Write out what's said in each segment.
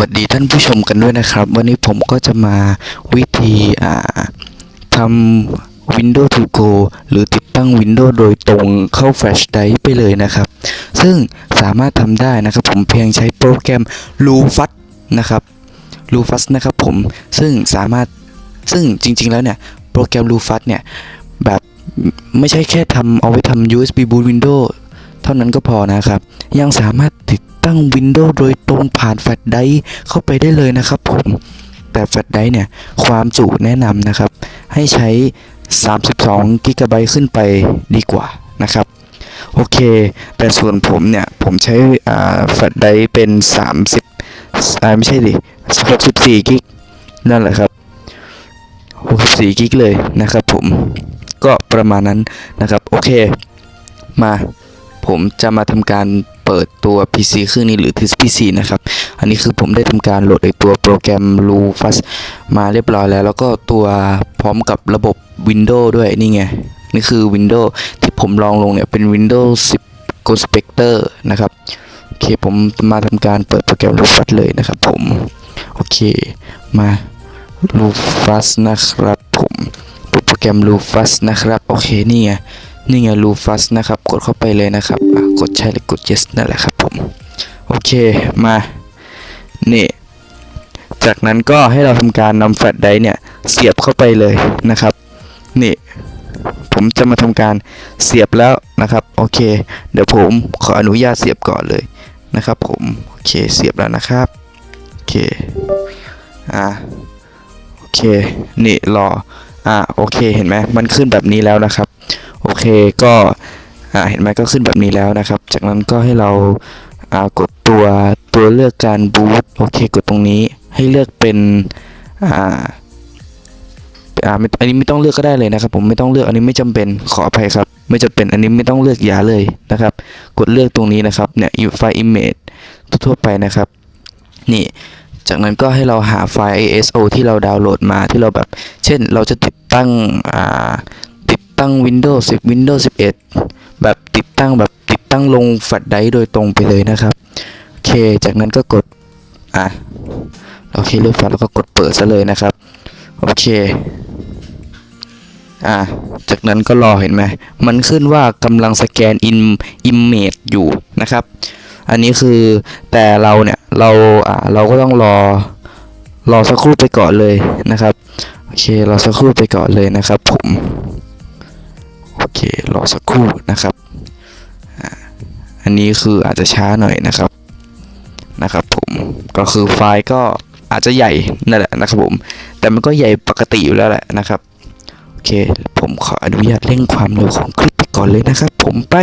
วัสดีท่านผู้ชมกันด้วยนะครับ วันนี้ผมก็จะมาวิธีทำ Windows to Go หรือติดตั้ง Windows โดยตรงเข้า Flash Drive ไปเลยนะครับ ซึ่งสามารถทำได้นะครับ ผมเพียงใช้โปรแกรม Lufus นะครับ Lufus นะครับผมซึ่งสามารถซึ่งจริง ๆ แล้วเนี่ยโปรแกรม Lufus เนี่ย แบบไม่ใช่แค่ทำเอาไว้ทำ USB boot Windows เท่านั้นก็พอนะครับ ยังสามารถติด ตั้ง Windows โดยตรงผ่านแฟลชไดรฟ์เข้าไปได้เลยนะครับผมแต่แฟลชไดรฟ์เนี่ยความจุแนะนำนะครับ ให้ใช้ 32กิกะไบต์ขึ้นไปดีกว่านะครับโอเค แต่ส่วนผมเนี่ย ผมใช้แฟลชไดรฟ์เป็น 30ไม่ใช่ดิ64กิกนั่นแหละครับ64กิกเลยนะครับผมก็ประมาณนั้นนะครับ โอเค มาผมจะมาทำการ เปิดตัว PC เครื่องนี้หรือ t i s PC นะครับ อันนี้คือผมได้ทำการโหลดไอตัวโปรแกรม Lufus มาเรียบร้อยแล้ว แล้วก็ตัวพร้อมกับระบบ Windows ด้วยนี่ไง นี่คือ Windows ที่ผมลองลงเนี่ย เป็น Windows 10 Go Spectre นะครับ โอเค ผมมาทำการเปิดโปรแกรม Lufus เลยนะครับผม โอเค มา Lufus นะครับผมเปิดโปรแกรม Lufus นะครับ โอเค นี่ไง นี่ไง Lufus นะครับ กดเข้าไปเลยนะครับกดใช่หรือกด yes นั่นแหละครับผมโอเคมานี่จากนั้นก็ให้เราทำการนำแฟลชไดร์เนี่ยเสียบเข้าไปเลยนะครับ นี่ ผมจะมาทำการเสียบแล้วนะครับ โอเค เดี๋ยวผมขออนุญาตเสียบก่อนเลยนะครับ ผมโอเคเสียบแล้วนะครับโอเคอ่าโอเคนี่รออ่าโอเคเห็นไหมมันขึ้นแบบนี้แล้วนะครับ ก็เห็นไหมก็ขึ้นแบบนี้แล้วนะครับ จากนั้นก็ให้เราากดตัวตัวเลือกการบูตโอเคกดตรงนี้ให้เลือกเป็นอ่าอันนี้ไม่ต้องเลือกก็ได้เลยนะครับ ผมไม่ต้องเลือกอันนี้ไม่จำเป็นขออภัยครับ ไม่จำเป็นอันนี้ไม่ต้องเลือกอย่าเลยนะครับ กดเลือกตรงนี้นะครับเนี่ยไฟล์ image ทั่วไปนะครับ นี่ จากนั้นก็ให้เราหาไฟล์ ISO ที่เราดาวน์โหลดมาที่เราแบบ เช่นเราจะติดตั้งอ่า ตั้ง Windows 10 Windows 11 แบบติดตั้งแบบติดตั้งลงแฟลชไดร์โดยตรงไปเลยนะครับ โอเค จากนั้นก็กด อะ โอเคเลือกแฟลชแล้วก็กดเปิดซะเลยนะครับ โอเค อะ จากนั้นก็รอเห็นไหม มันขึ้นว่ากำลังสแกนอินอิมเมจอยู่นะครับ อันนี้คือแต่เราเนี่ย เรา อ่าเราก็ต้องรอ รอสักครู่ไปก่อนเลยนะครับ โอเค รอสักครู่ไปก่อนเลยนะครับผม เครอสักครู่นะครับอ่าอันนี้คืออาจจะช้าหน่อยนะครับนะครับ ผมก็คือไฟล์ก็อาจจะใหญ่นั่นแหละนะครับผมแต่มันก็ใหญ่ปกติอยู่แล้วแหละนะครับโอเค ผมขออนุญาตเร่งความเร็วของคลิปไปก่อนเลยนะครับ ผมไป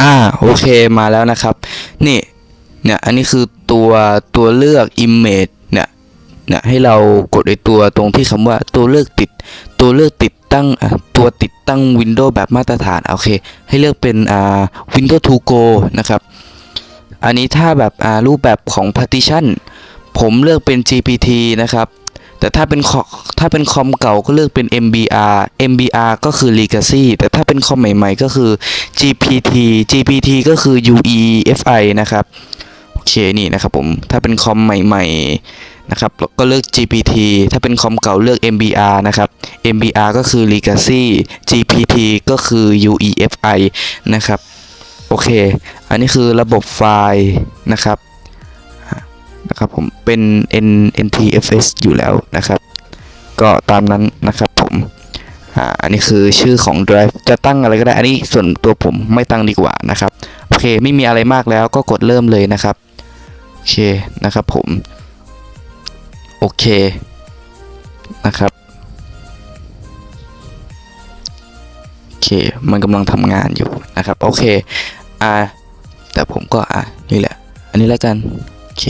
อ่าโอเคมาแล้วนะครับ นี่เนี่ยอันนี้คือตัวตัวเลือก image นี่ยเนี่ยให้เรากดไอตัวตรงที่คำว่าตัวเลือกติด ตัวเลือกติดตั้งตัวติดตั้ง Windows แบบมาตรฐานโอเค ให้เลือกเป็นอ่า Windows to Go นะครับ อันนี้ถ้าแบบอ่ารูปแบบของ partition ผมเลือกเป็น GPT นะครับแต่ถ้าเป็นคอถ้าเป็นคอมเก่าก็เลือกเป็น MBR MBR ก็คือ Legacy แต่ถ้าเป็นคอมใหม่ ๆ ก็คือ GPT GPT ก็คือ UEFI นะครับ โอเค นี่นะครับผม ถ้าเป็นคอมใหม่ ๆ นะครับก็เลือก GPT ถ้าเป็นคอมเก่าเลือก MBR นะครับ MBR ก็คือ Legacy GPT ก็คือ UEFI นะครับ โอเค อันนี้คือระบบไฟล์นะครับนะครับผมเป็น N NTFS อยู่แล้วนะครับ ก็ตามนั้นนะครับผมอันนี้คือชื่อของ drive จะตั้งอะไรก็ได้ อันนี้ส่วนตัวผมไม่ตั้งดีกว่านะครับ โอเค ไม่มีอะไรมากแล้วก็กดเริ่มเลยนะครับ โอเคนะครับผม โอเคนะครับโอเคมันกำลังทำงานอยู่นะครับโอเคอ่าแต่ผมก็อะนี่แหละ อันนี้แล้วกันโอเค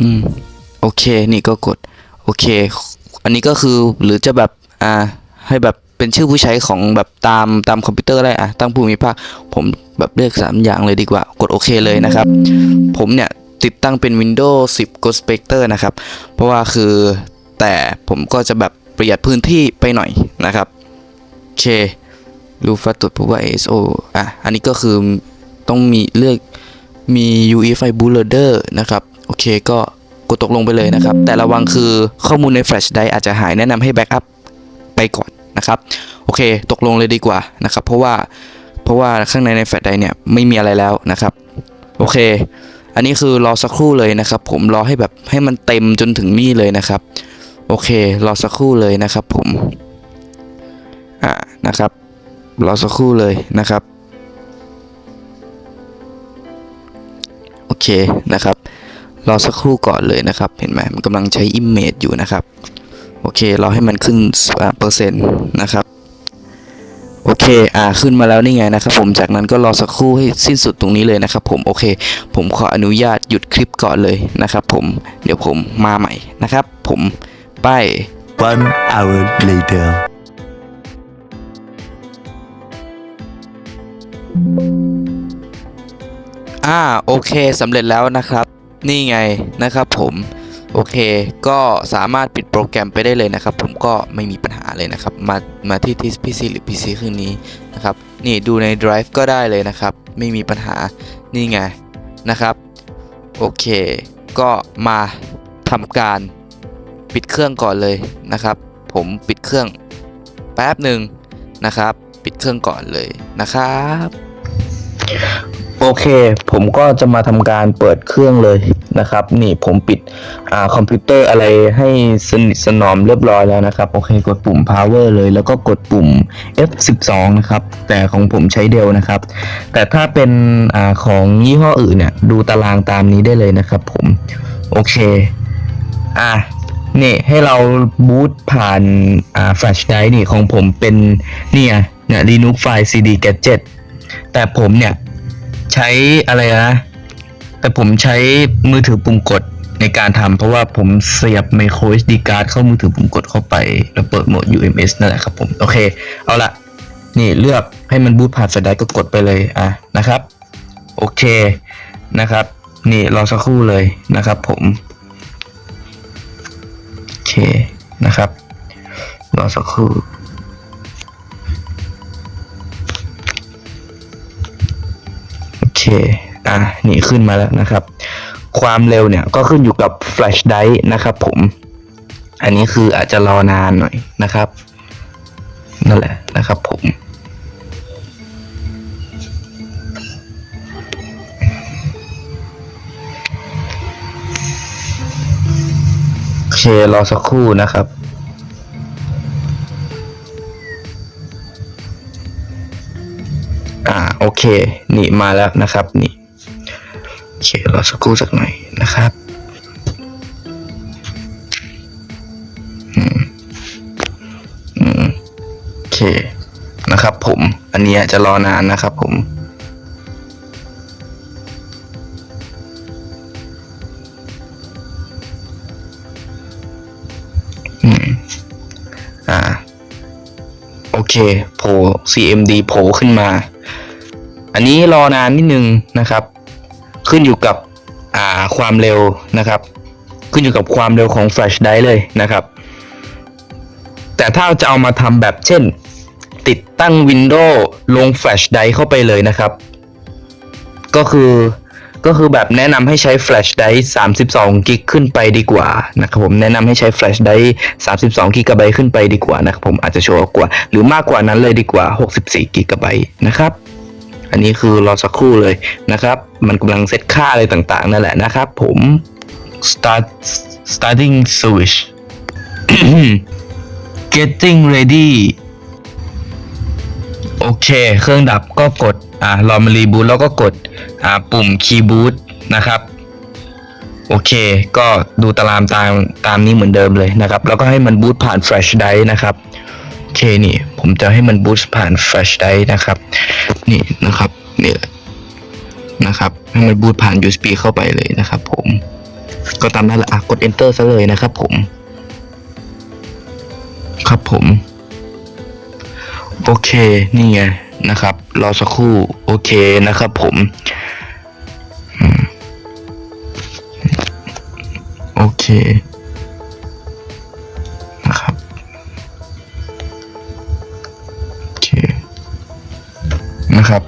อืมโอเคนี่ก็กดโอเค อันนี้ก็คือหรือจะแบบอ่าให้แบบเป็นชื่อผู้ใช้ของแบบตามตามคอมพิวเตอร์ได้อะตั้งภูมิภาคผมแบบเลือก 3 อย่างเลยดีกว่า กดโอเคเลยนะครับ ผมเนี่ย ติดตั้งเป็น Windows 10 Go Spectre นะครับ เพราะว่าคือแต่ผมก็จะแบบประหยัดพื้นที่ไปหน่อยนะครับโอเครูฟัตตรวจพบว่า ISO อะ อันนี้ก็คือต้องมีเลือกมี UEFI bootloader นะครับ โอเคก็กดตกลงไปเลยนะครับ แต่ระวังคือข้อมูลใน flash drive อาจจะหายแนะนำให้ backup ไปก่อนนะครับ โอเค ตกลงเลยดีกว่านะครับ เพราะว่าเพราะว่าข้างในใน flash drive เนี่ยไม่มีอะไรแล้วนะครับ โอเค อันนี้คือรอสักครู่เลยนะครับ ผมรอให้แบบให้มันเต็มจนถึงนี่เลยนะครับ โอเค รอสักครู่เลยนะครับ ผมอ่านะครับ รอสักครู่เลยนะครับ โอเคนะครับ รอสักครู่ก่อนเลยนะครับ เห็นไหมมันกำลังใช้ image อยู่นะครับ โอเครอให้มันขึ้นอ่าเปอร์เซ็นต์นะครับ โอเค อ่า ขึ้นมาแล้วนี่ไงนะครับผม จากนั้นก็รอสักครู่ให้สิ้นสุดตรงนี้เลยนะครับผม โอเค ผมขออนุญาตหยุดคลิปก่อนเลยนะครับผม เดี๋ยวผมมาใหม่นะครับผม ไป One hour later. อ่า โอเคสำเร็จแล้วนะครับ นี่ไงนะครับผม โอเค ก็สามารถปิดโปรแกรมไปได้เลยนะครับ ผมก็ไม่มีปัญหาเลยนะครับ มา มาที่ที่ PC หรือ PC เครื่องนี้นะครับ นี่ดูใน Drive ก็ได้เลยนะครับ ไม่มีปัญหา นี่ไงนะครับ โอเค ก็มาทำการปิดเครื่องก่อนเลยนะครับ ผมปิดเครื่องแป๊บหนึ่งนะครับ ปิดเครื่องก่อนเลยนะครับ โอเค ผมก็จะมาทำการเปิดเครื่องเลยนะครับ นี่ผมปิดอ่าคอมพิวเตอร์อะไรให้สนิทสนอมเรียบร้อยแล้วนะครับ โอเค กดปุ่ม power เลย แล้วก็กดปุ่ม F12 นะครับ แต่ของผมใช้เดลนะครับ แต่ถ้าเป็นอ่าของยี่ห้ออื่นเนี่ย ดูตารางตามนี้ได้เลยนะครับผม โอเค อะนี่ให้เราบูตผ่านอ่าแฟลชไดร์นี่ของผมเป็นเนี่ยเนี่ย Linux File CD Gadget แต่ผมเนี่ย ใช้อะไรนะแต่ผมใช้มือถือปุ่มกดในการทำเพราะว่าผมเสียบ micro SD card เข้ามือถือปุ่มกดเข้าไป แล้วเปิดโหมด UMS นั่นแหละครับผม โอเค เอาละนี่เลือกให้มันบูตผ่านแฟลชไดรฟ์ก็กดไปเลยอะนะครับ โอเคนะครับ นี่รอสักครู่เลยนะครับผมโอเคนะครับรอสักครู่ เค อะ นี่ขึ้นมาแล้วนะครับ ความเร็วเนี่ยก็ขึ้นอยู่กับ Flash Drive นะครับผม อันนี้คืออาจจะรอนานหน่อยนะครับ นั่นแหละนะครับผมโอเครอสักครู่นะครับ อ่าโอเค นี่มาแล้วนะครับ นี่โอเครอสักครู่สักหน่อยนะครับอืมอืมโอเคนะครับ ผมอันนี้จะรอนานนะครับ ผม เคโผล่ CMD โผล่ขึ้นมา อันนี้รอนานนิดนึงนะครับ ขึ้นอยู่กับอ่าความเร็วนะครับ ขึ้นอยู่กับความเร็วของ Flash Drive เลยนะครับ แต่ถ้าจะเอามาทำแบบเช่น ติดตั้ง Windows ลง Flash Drive เข้าไปเลยนะครับ ก็คือ ก็คือแบบแนะนำให้ใช้ Flash d r i v 32 กิกขึ้นไปดีกว่านะครับผมแนะนำให้ใช้ Flash d r i v 32 กิกะไบต์ขึ้นไปดีกว่านะครับผมอาจจะโชว์กว่า หรือมากกว่านั้นเลยดีกว่า 64 กิกะไบต์นะครับอันนี้คือรอสักครู่เลยนะครับ มันกำลังเซตค่าอะไรต่างๆ นั่นแหละนะครับผม start starting switch getting ready โอเค เครื่องดับก็กด อ่ารอมารีบูตแล้วก็กด ปุ่มคีย์บูตนะครับโอเค ก็ดูตารางตามตามนี้เหมือนเดิมเลยนะครับ แล้วก็ให้มันบูตผ่าน Flash Drive นะครับ โอเคนี่ ผมจะให้มันบูตผ่าน Flash Drive นะครับ นี่นะครับนี่นะครับ ให้มันบูตผ่าน USB เข้าไปเลยนะครับผม ก็ตามนั้นแหละอะกด Enter ซะเลยนะครับผม ครับผม โอเค นี่ไงนะครับ รอสักครู่ โอเคนะครับผม คนะครับโอเคนะครับ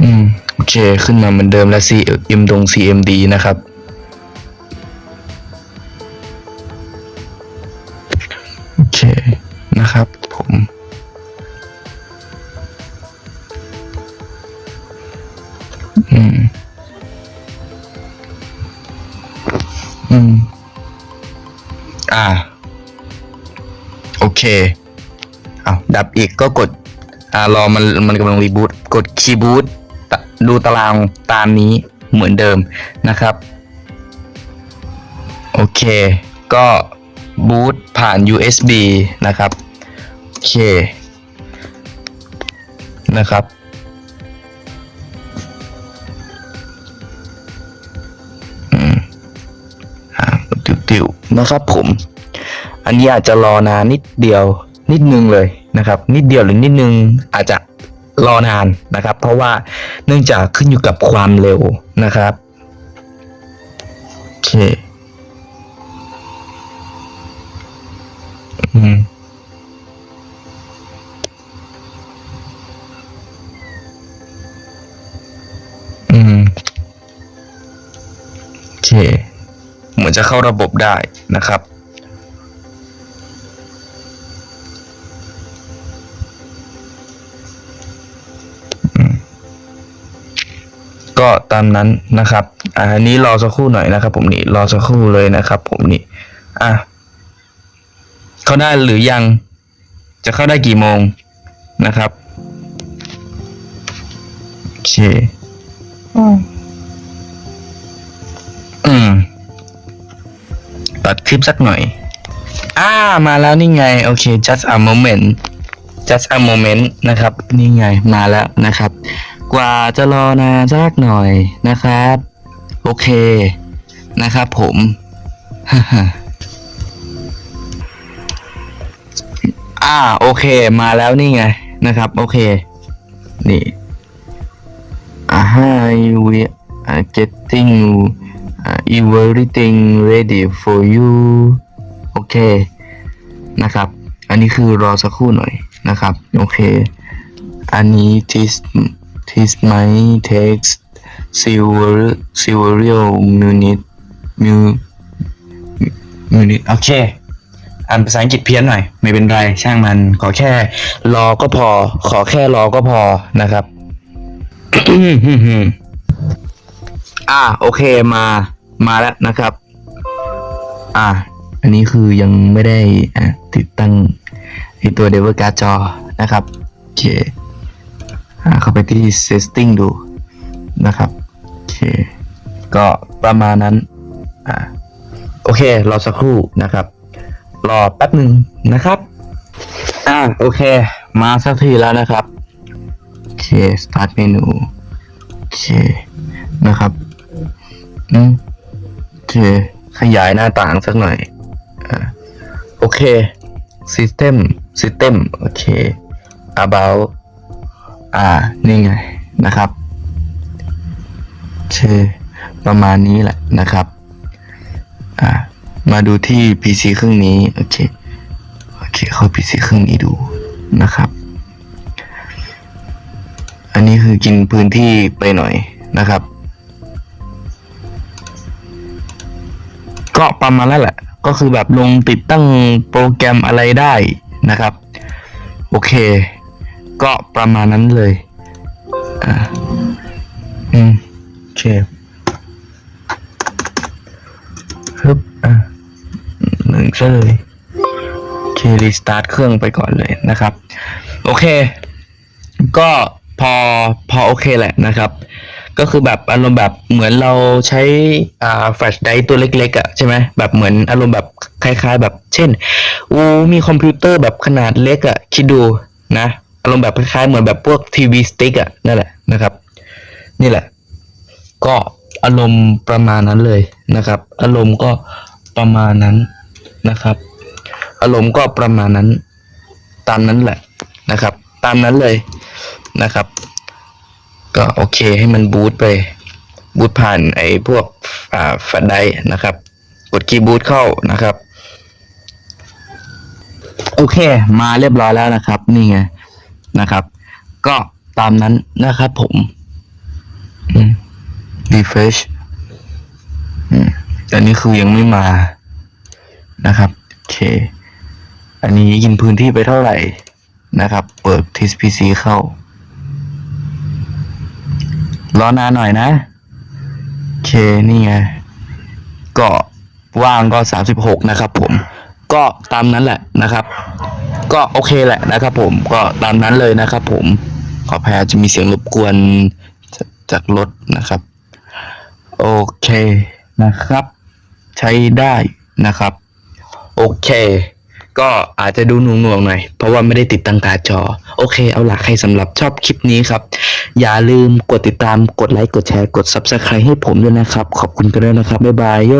อืมโอเค ขึ้นมาเหมือนเดิมและ CM ตรง CMD นะครับ อืม อืม อ่า โอเค เอาดับอีกก็กด อ่ารอมันมันกำลังรีบูตกดคีย์บูตดูตารางตามนี้เหมือนเดิมนะครับ โอเค ก็บูตผ่าน USB นะครับ โอเค นะครับิวนะครับผม อันนี้อาจจะรอนานนิดเดียวนิดนึงเลยนะครับ นิดเดียวหรือนิดนึงอาจจะรอนานนะครับ เพราะว่าเนื่องจากขึ้นอยู่กับความเร็วนะครับโอเคอืมอืมโอเค จะเข้าระบบได้นะครับ ก็ตามนั้นนะครับอ่าอันนี้รอสักครู่หน่อยนะครับ ผมนี่รอสักครู่เลยนะครับ ผมนี่อะเข้าได้หรือยังจะเข้าได้กี่โมงนะครับโอเค ตัดคลิปสักหน่อย อ่ามาแล้วนี่ไง โอเค just a moment just a moment นะครับ นี่ไงมาแล้วนะครับ กว่าจะรอนานสักหน่อยนะครับ โอเคนะครับผมอ่าโอเค มาแล้วนี่ไงนะครับ โอเค นี่อ่า hi we are getting uh, everything ready for you โอเค นะครับ อันนี้คือรอสักครู่หน่อยนะครับ โอเค อันนี้ this this my text silver silverio munit mu munit โอเค อ่านภาษาอังกฤษเพี้ยนหน่อย ไม่เป็นไร ช่างมัน ขอแค่ รอก็พอ ขอแค่รอก็พอนะครับ อ่าโอเคมามาแล้วนะครับ อ่า อันนี้คือยังไม่ได้อะติดตั้งไอตัว Dever Card จอนะครับโอเคอ่าเข้าไปที่ setting ดูนะครับโอเค ก็ประมาณนั้นอ่าโอเครอสักครู่นะครับ รอแป๊บหนึ่งนะครับ อ่าโอเค มาสักทีแล้วนะครับโอเค start เมนูโอเคนะครับ อืมโอเค ขยายหน้าต่างสักหน่อยอ่าโอเค system system โอเค about อ่า นี่ไงนะครับเคประมาณนี้แหละนะครับ อ่า มาดูที่ PC เครื่องนี้ โอเค โอเค เข้า PC เครื่องนี้ดูนะครับ อันนี้คือกินพื้นที่ไปหน่อยนะครับ ก็ประมาณนั้นแหละ ก็คือแบบลงติดตั้งโปรแกรมอะไรได้นะครับ โอเค ก็ประมาณนั้นเลยอ่าอืมโอเคฮึบอะหนึ่งซะเลยโอเครีสตาร์ทเครื่องไปก่อนเลยนะครับ โอเค ก็พอพอโอเคแหละนะครับ ก็คือแบบอารมณ์แบบเหมือนเราใช้อ่าแฟลชไดร์ตัวเล็กๆอะ่ะใช่ไหมแบบเหมือนอารมณ์แบบคล้าย ๆ แบบ เช่นอูมีคอมพิวเตอร์แบบขนาดเล็กอะ่ะคิดดูนะอารมณ์แบบคล้ายๆเหมือนแบบพวกทีวีสติ๊กอะนั่นแหละนะครับ นี่แหละ ก็อารมณ์ประมาณนั้นเลยนะครับ อารมณ์ก็ประมาณนั้นนะครับ อารมณ์ก็ประมาณนั้น ตามนั้นแหละนะครับ ตามนั้นเลยนะครับ ก็โอเคให้มันบูตไป บูตผ่านไอ้พวกอ่าฟลชไดนะครับ กดคีย์บูตเข้านะครับ โอเค มาเรียบร้อยแล้วนะครับ นี่ไงนะครับ ก็ตามนั้นนะครับผม refresh อันนี้คือยังไม่มานะครับโอเค อันนี้กินพื้นที่ไปเท่าไหร่นะครับ เปิด TPC เข้า รอนานหน่อยนะโอเคนี่ไงก็ว่างก็ 36 นะครับผมก็ตามนั้นแหละนะครับ ก็โอเคแหละนะครับผมก็ตามนั้นเลยนะครับผมขอแพ้จะมีเสียงรบกวนจากจากรถนะครับ โอเคนะครับ ใช้ได้นะครับ โอเค ก็อาจจะดูหน่วงๆหน่อย เพราะว่าไม่ได้ติดตั้งการ์ดจอ โอเค เอาล่ะใครสำหรับชอบคลิปนี้ครับ อย่าลืมกดติดตามกดไลค์กดแชร์กด Subscribe ให้ผมด้วยนะครับ ขอบคุณกันด้วยนะครับ บ๊ายบายโย